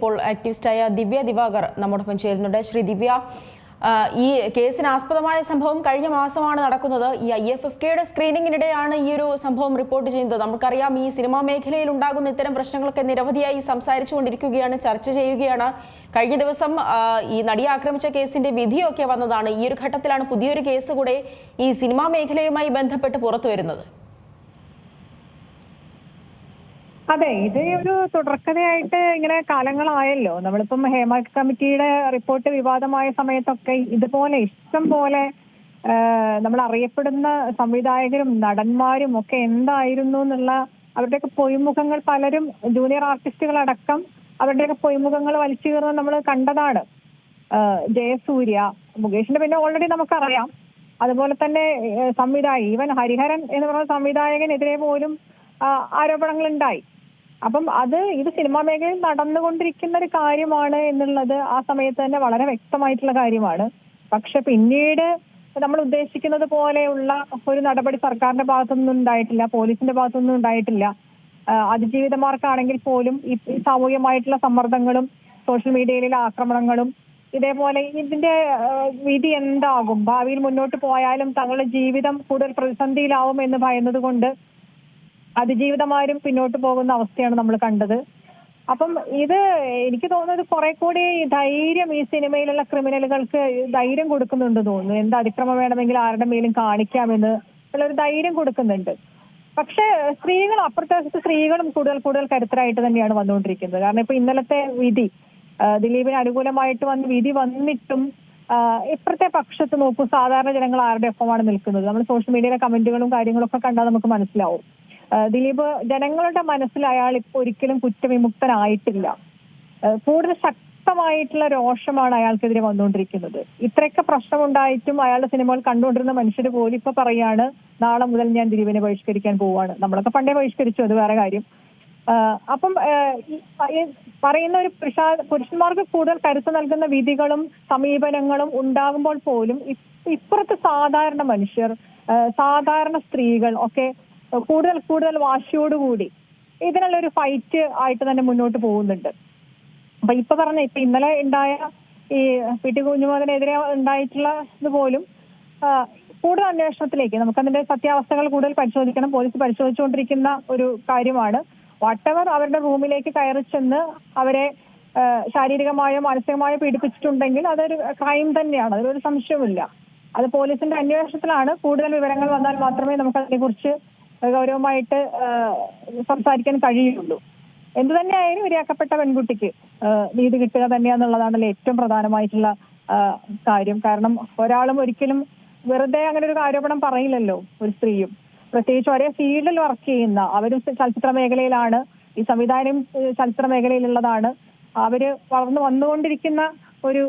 ഇപ്പോൾ ആക്ടിവിസ്റ്റായ ദിവ്യ ദിവാകർ നമ്മോടൊപ്പം ചേരുന്നുണ്ട്. ശ്രീ ദിവ്യ ഈ കേസിന് ആസ്പദമായ സംഭവം കഴിഞ്ഞ മാസമാണ് നടക്കുന്നത്. ഈ ഐ എഫ് എഫ് കെയുടെ സ്ക്രീനിങ്ങിനിടെയാണ് ഈ ഒരു സംഭവം റിപ്പോർട്ട് ചെയ്യുന്നത്. നമുക്കറിയാം ഈ സിനിമാ മേഖലയിൽ ഉണ്ടാകുന്ന ഇത്തരം പ്രശ്നങ്ങളൊക്കെ നിരവധിയായി സംസാരിച്ചു കൊണ്ടിരിക്കുകയാണ് ചർച്ച ചെയ്യുകയാണ്. കഴിഞ്ഞ ദിവസം ഈ നടിയെ ആക്രമിച്ച കേസിന്റെ വിധിയൊക്കെ വന്നതാണ്. ഈ ഒരു ഘട്ടത്തിലാണ് പുതിയൊരു കേസ് കൂടെ ഈ സിനിമാ മേഖലയുമായി ബന്ധപ്പെട്ട് പുറത്തു വരുന്നത് അതെ ഇത് ഒരു തുടർക്കഥയായിട്ട് ഇങ്ങനെ കാലങ്ങളായല്ലോ. നമ്മളിപ്പം ഹേമ കമ്മിറ്റിയുടെ റിപ്പോർട്ട് വിവാദമായ സമയത്തൊക്കെ ഇതുപോലെ ഇഷ്ടം പോലെ നമ്മൾ അറിയപ്പെടുന്ന സംവിധായകരും നടന്മാരും ഒക്കെ എന്തായിരുന്നു എന്നുള്ള അവരുടെയൊക്കെ പൊയ്മുഖങ്ങൾ പലരും ജൂനിയർ ആർട്ടിസ്റ്റുകളടക്കം അവരുടെയൊക്കെ പൊയ്മുഖങ്ങൾ വലിച്ചു നമ്മൾ കണ്ടതാണ്. ജയസൂര്യ മുകേഷിന്റെ പിന്നെ ഓൾറെഡി നമുക്കറിയാം. അതുപോലെ തന്നെ സംവിധായകൻ ഈവൻ ഹരിഹരൻ എന്ന് പറയുന്ന സംവിധായകനെതിരെ പോലും ആരോപണങ്ങൾ ഉണ്ടായി അപ്പം അത് ഇത് സിനിമാ മേഖലയിൽ നടന്നുകൊണ്ടിരിക്കുന്ന ഒരു കാര്യമാണ് എന്നുള്ളത് ആ സമയത്ത് തന്നെ വളരെ വ്യക്തമായിട്ടുള്ള കാര്യമാണ്. പക്ഷെ പിന്നീട് നമ്മൾ ഉദ്ദേശിക്കുന്നത് പോലെയുള്ള ഒരു നടപടി സർക്കാരിന്റെ ഭാഗത്തുനിന്നും ഉണ്ടായിട്ടില്ല പോലീസിന്റെ ഭാഗത്തുനിന്നും ഉണ്ടായിട്ടില്ല. അതിജീവിതമാർക്കാണെങ്കിൽ പോലും ഈ സാമൂഹികമായിട്ടുള്ള സമ്മർദ്ദങ്ങളും സോഷ്യൽ മീഡിയയിലെ ആക്രമണങ്ങളും ഇതേപോലെ ഇതിന്റെ വിധി എന്താകും? ഭാവിയിൽ മുന്നോട്ട് പോയാലും തങ്ങളുടെ ജീവിതം കൂടുതൽ പ്രതിസന്ധിയിലാവും എന്ന് ഭയന്നത് കൊണ്ട് അതിജീവിതമാരും പിന്നോട്ട് പോകുന്ന അവസ്ഥയാണ് നമ്മൾ കണ്ടത്. അപ്പം ഇത് എനിക്ക് തോന്നുന്നത് കുറെ കൂടി ധൈര്യം ഈ സിനിമയിലുള്ള ക്രിമിനലുകൾക്ക് ധൈര്യം കൊടുക്കുന്നുണ്ട് തോന്നുന്നു. എന്ത് അതിക്രമം വേണമെങ്കിൽ ആരുടെ മേലും കാണിക്കാമെന്ന് ഉള്ളൊരു ധൈര്യം കൊടുക്കുന്നുണ്ട്. പക്ഷെ സ്ത്രീകൾ അപ്പുറത്തെ സ്ത്രീകളും കൂടുതൽ കൂടുതൽ കരുത്തരായിട്ട് തന്നെയാണ് വന്നുകൊണ്ടിരിക്കുന്നത്. കാരണം ഇപ്പൊ ഇന്നലത്തെ വിധി ദിലീപിന് അനുകൂലമായിട്ട് വന്ന് വിധി വന്നിട്ടും ഇപ്പുറത്തെ പക്ഷത്ത് നോക്കൂ സാധാരണ ജനങ്ങൾ ആരുടെ ഒപ്പമാണ് നിൽക്കുന്നത്? നമ്മൾ സോഷ്യൽ മീഡിയയിലെ കമന്റുകളും കാര്യങ്ങളും ഒക്കെ കണ്ടാൽ നമുക്ക് മനസ്സിലാവും. ദിലീപ് ജനങ്ങളുടെ മനസ്സിൽ അയാൾ ഇപ്പൊ ഒരിക്കലും കുറ്റവിമുക്തനായിട്ടില്ല. കൂടുതൽ ശക്തമായിട്ടുള്ള രോഷമാണ് അയാൾക്കെതിരെ വന്നുകൊണ്ടിരിക്കുന്നത്. ഇത്രയൊക്കെ പ്രശ്നമുണ്ടായിട്ടും അയാളുടെ സിനിമകൾ കണ്ടുകൊണ്ടിരുന്ന മനുഷ്യർ പോലും ഇപ്പൊ പറയാണ് നാളെ മുതൽ ഞാൻ ദിലീപിനെ ബഹിഷ്കരിക്കാൻ പോവാണ്. നമ്മളൊക്കെ പണ്ടേ ബഹിഷ്കരിച്ചു അത് വേറെ കാര്യം. അപ്പം പറയുന്ന ഒരു പുരുഷ പുരുഷന്മാർക്ക് കൂടുതൽ കരുത്ത് നൽകുന്ന വിധികളും സമീപനങ്ങളും ഉണ്ടാകുമ്പോൾ പോലും ഇപ്പ- ഇപ്പുറത്ത് സാധാരണ മനുഷ്യർ സാധാരണ സ്ത്രീകൾ ഒക്കെ കൂടുതൽ കൂടുതൽ വാശിയോടുകൂടി ഇതിനുള്ള ഒരു ഫൈറ്റ് ആയിട്ട് തന്നെ മുന്നോട്ട് പോകുന്നുണ്ട്. അപ്പൊ ഇപ്പൊ പറഞ്ഞ ഇപ്പൊ ഇന്നലെ ഉണ്ടായ ഈ പി ടി ഉണ്ടായിട്ടുള്ള ഇത് പോലും കൂടുതൽ അന്വേഷണത്തിലേക്ക് നമുക്കതിന്റെ സത്യാവസ്ഥകൾ കൂടുതൽ പരിശോധിക്കണം പോലീസ് പരിശോധിച്ചുകൊണ്ടിരിക്കുന്ന ഒരു കാര്യമാണ്. വാട്ടെവർ അവരുടെ റൂമിലേക്ക് കയറി ചെന്ന് അവരെ ശാരീരികമായോ മാനസികമായോ പീഡിപ്പിച്ചിട്ടുണ്ടെങ്കിൽ അതൊരു ക്രൈം തന്നെയാണ് അതിലൊരു സംശയമില്ല അത് പോലീസിന്റെ അന്വേഷണത്തിലാണ് കൂടുതൽ വിവരങ്ങൾ വന്നാൽ മാത്രമേ നമുക്ക് അതിനെക്കുറിച്ച് ഗൗരവമായിട്ട് സംസാരിക്കാൻ കഴിയുള്ളൂ. എന്ത് തന്നെയായാലും ഇരയാക്കപ്പെട്ട പെൺകുട്ടിക്ക് നീതി കിട്ടുക തന്നെയാന്നുള്ളതാണല്ലോ ഏറ്റവും പ്രധാനമായിട്ടുള്ള കാര്യം. കാരണം ഒരാളും ഒരിക്കലും വെറുതെ അങ്ങനെ ഒരു ആരോപണം പറയില്ലല്ലോ ഒരു സ്ത്രീയും. പ്രത്യേകിച്ച് ഒരേ ഫീൽഡിൽ വർക്ക് ചെയ്യുന്ന അവരും ചലച്ചിത്ര മേഖലയിലാണ് ഈ സംവിധാനം ചലച്ചിത്ര മേഖലയിലുള്ളതാണ്. അവർ വളർന്നു വന്നുകൊണ്ടിരിക്കുന്ന ഒരു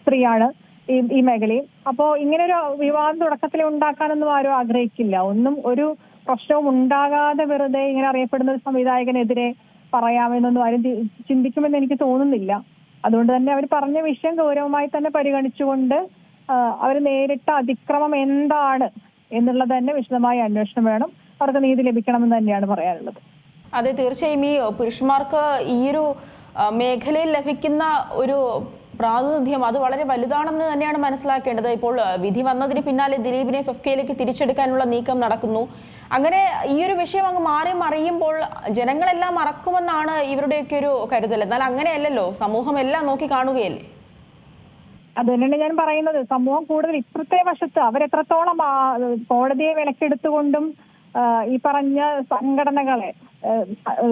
സ്ത്രീയാണ്. ഈ ഈ മേഖലയിൽ. അപ്പോ ഇങ്ങനെ ഒരു വിവാദം തുടക്കത്തിൽ ഉണ്ടാക്കാനൊന്നും ആരും ആഗ്രഹിക്കില്ല. ഒന്നും ഒരു പ്രശ്നവും ഉണ്ടാകാതെ വെറുതെ ഇങ്ങനെ അറിയപ്പെടുന്ന ഒരു സംവിധായകനെതിരെ പറയാമെന്നൊന്നും ആരും ചിന്തിക്കുമെന്ന് എനിക്ക് തോന്നുന്നില്ല. അതുകൊണ്ട് തന്നെ അവർ പറഞ്ഞ വിഷയം ഗൗരവമായി തന്നെ പരിഗണിച്ചുകൊണ്ട് അവർ നേരിട്ട അതിക്രമം എന്താണ് എന്നുള്ളത് തന്നെ വിശദമായ അന്വേഷണം വേണം. അവർക്ക് നീതി ലഭിക്കണമെന്ന് തന്നെയാണ് പറയാനുള്ളത്. അതെ തീർച്ചയായും ഈ പുരുഷന്മാർക്ക് ഈ ഒരു മേഖലയിൽ ലഭിക്കുന്ന ഒരു പ്രാതിനിധ്യം അത് വളരെ വലുതാണെന്ന് തന്നെയാണ് മനസ്സിലാക്കേണ്ടത്. ഇപ്പോൾ വിധി വന്നതിന് പിന്നാലെ ദിലീപിനെ എഫ് കെയിലേക്ക് തിരിച്ചെടുക്കാനുള്ള നീക്കം നടക്കുന്നു. അങ്ങനെ ഈ ഒരു വിഷയം അങ്ങ് മാറി മറിയുമ്പോൾ ജനങ്ങളെല്ലാം മറക്കുമെന്നാണ് ഇവരുടെയൊക്കെ ഒരു കരുതൽ. എന്നാൽ അങ്ങനെയല്ലല്ലോ സമൂഹം എല്ലാം നോക്കി കാണുകയല്ലേ? അത് തന്നെയാണ് ഞാൻ പറയുന്നത്. സമൂഹം കൂടുതൽ ഇപ്പുറത്തെ വശത്ത് അവരെത്രത്തോളം കോടതിയെ വിലക്കെടുത്തുകൊണ്ടും ഈ പറഞ്ഞ സംഘടനകളെ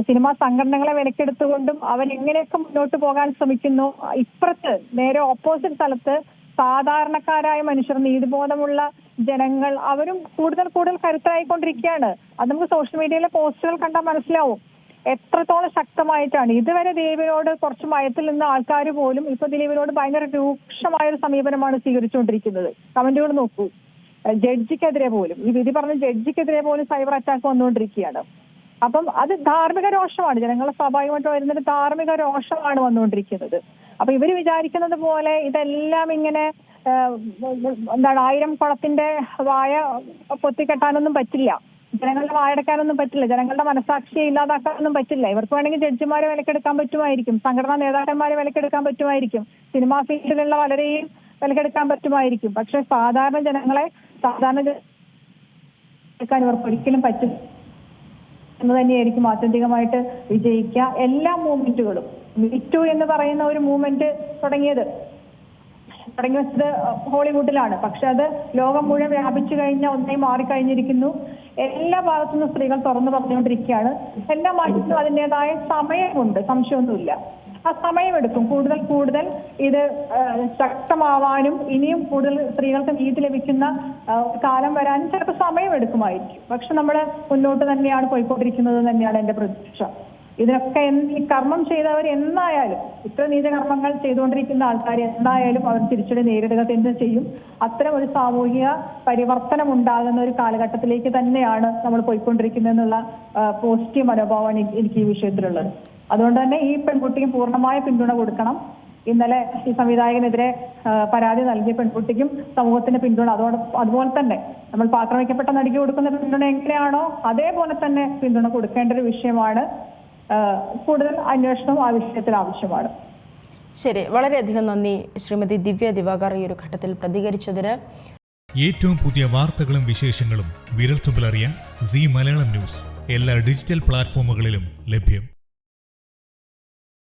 സിനിമാ സംഘടനകളെ വിലക്കെടുത്തുകൊണ്ടും അവരെങ്ങനെയൊക്കെ മുന്നോട്ട് പോകാൻ ശ്രമിക്കുന്നു. ഇപ്പുറത്ത് നേരെ ഓപ്പോസിറ്റ് സ്ഥലത്ത് സാധാരണക്കാരായ മനുഷ്യർ നീതിബോധമുള്ള ജനങ്ങൾ അവരും കൂടുതൽ കൂടുതൽ കരുത്തായിക്കൊണ്ടിരിക്കുകയാണ്. അത് നമുക്ക് സോഷ്യൽ മീഡിയയിലെ പോസ്റ്റുകൾ കണ്ടാൽ മനസ്സിലാവും. എത്രത്തോളം ശക്തമായിട്ടാണ്. ഇതുവരെ ദിലീപിനോട് കുറച്ച് മയത്തിൽ നിന്ന ആൾക്കാർ പോലും ഇപ്പൊ ദിലീപിനോട് ഭയങ്കര രൂക്ഷമായ ഒരു സമീപനമാണ് സ്വീകരിച്ചുകൊണ്ടിരിക്കുന്നത്. കമന്റുകൾ നോക്കൂ. ജഡ്ജിക്കെതിരെ പോലും. ഈ വിധി പറഞ്ഞ ജഡ്ജിക്കെതിരെ പോലും സൈബർ അറ്റാക്ക് വന്നുകൊണ്ടിരിക്കുകയാണ്. അപ്പം അത് ധാർമ്മിക രോഷമാണ്. ജനങ്ങളെ സ്വാഭാവികമായിട്ട് വരുന്നൊരു ധാർമ്മിക രോഷമാണ് വന്നുകൊണ്ടിരിക്കുന്നത്. അപ്പൊ ഇവർ വിചാരിക്കുന്നത് പോലെ ഇതെല്ലാം ഇങ്ങനെ എന്താണ് ആയിരം കുളത്തിന്റെ വായ പൊത്തിക്കെട്ടാനൊന്നും പറ്റില്ല. ജനങ്ങളുടെ വായടക്കാനൊന്നും പറ്റില്ല. ജനങ്ങളുടെ മനസാക്ഷിയെ ഇല്ലാതാക്കാനൊന്നും പറ്റില്ല. ഇവർക്ക് വേണമെങ്കിൽ ജഡ്ജിമാരെ വിലക്കെടുക്കാൻ പറ്റുമായിരിക്കും. സംഘടനാ നേതാക്കന്മാരെ വിലക്കെടുക്കാൻ പറ്റുമായിരിക്കും. സിനിമാ ഫീൽഡിലുള്ള വളരെയും വിലക്കെടുക്കാൻ പറ്റുമായിരിക്കും. പക്ഷെ സാധാരണ ജനങ്ങളെ സാധാരണ ഇവർക്ക് ഒരിക്കലും പറ്റും എന്ന് തന്നെയായിരിക്കും ആത്യന്തികമായിട്ട് വിജയിക്കുക. എല്ലാ മൂവ്മെന്റുകളും. മിറ്റു എന്ന് പറയുന്ന ഒരു മൂവ്മെന്റ് തുടങ്ങിയത്. തുടങ്ങി വെച്ചത് ഹോളിവുഡിലാണ്. പക്ഷെ അത് ലോകം മുഴുവൻ വ്യാപിച്ചു കഴിഞ്ഞ ഒന്നേ മാറിക്കഴിഞ്ഞിരിക്കുന്നു. എല്ലാ ഭാഗത്തു നിന്നും സ്ത്രീകൾ തുറന്നു പറഞ്ഞുകൊണ്ടിരിക്കുകയാണ്. എല്ലാ മാറ്റത്തിനും അതിന്റെതായ സമയമുണ്ട്. സംശയമൊന്നുമില്ല. ആ സമയമെടുക്കും. കൂടുതൽ കൂടുതൽ ഇത് ശക്തമാവാനും ഇനിയും കൂടുതൽ സ്ത്രീകൾക്ക് നീതി ലഭിക്കുന്ന കാലം വരാനും ചിലപ്പോൾ സമയമെടുക്കുമായിരിക്കും. പക്ഷെ നമ്മൾ മുന്നോട്ട് തന്നെയാണ് പോയിക്കൊണ്ടിരിക്കുന്നത് തന്നെയാണ് എന്റെ പ്രതീക്ഷ. ഇതിനൊക്കെ ഈ കർമ്മം ചെയ്തവർ എന്നായാലും ഇത്ര നീചകർമ്മങ്ങൾ ചെയ്തുകൊണ്ടിരിക്കുന്ന ആൾക്കാർ എന്തായാലും അവർ തിരിച്ചടി നേരിടുക തന്നെ ചെയ്യും. അത്തരം ഒരു സാമൂഹിക പരിവർത്തനം ഉണ്ടാകുന്ന ഒരു കാലഘട്ടത്തിലേക്ക് തന്നെയാണ് നമ്മൾ പോയിക്കൊണ്ടിരിക്കുന്നതെന്നുള്ള പോസിറ്റീവ് മനോഭാവമാണ് എനിക്ക് ഈ വിഷയത്തിലുള്ളത്. അതുകൊണ്ട് തന്നെ ഈ പെൺകുട്ടിക്കും പൂർണമായ പിന്തുണ കൊടുക്കണം. ഇന്നലെ ഈ സംവിധായകനെതിരെ പരാതി നൽകിയ പെൺകുട്ടിക്കും സമൂഹത്തിന്റെ പിന്തുണ. അതോട് അതുപോലെ തന്നെ നമ്മൾ ആക്രമിക്കപ്പെട്ട നടിക്ക് കൊടുക്കുന്ന പിന്തുണ എങ്ങനെയാണോ അതേപോലെ തന്നെ പിന്തുണ കൊടുക്കേണ്ട ഒരു വിഷയമാണ്. കൂടുതൽ അന്വേഷണം ആ വിഷയത്തിൽ ആവശ്യമാണ്. ശരി. വളരെയധികം നന്ദി ശ്രീമതി ദിവ്യ ദിവാകർ ഈ ഒരു ഘട്ടത്തിൽ പ്രതികരിച്ചതിന്. ഏറ്റവും പുതിയ വാർത്തകളും വിശേഷങ്ങളും വിരൽത്തുമ്പിലറിയാൻ സി മലയാളം ന്യൂസ്. എല്ലാ ഡിജിറ്റൽ പ്ലാറ്റ്ഫോമുകളിലും ലഭ്യം.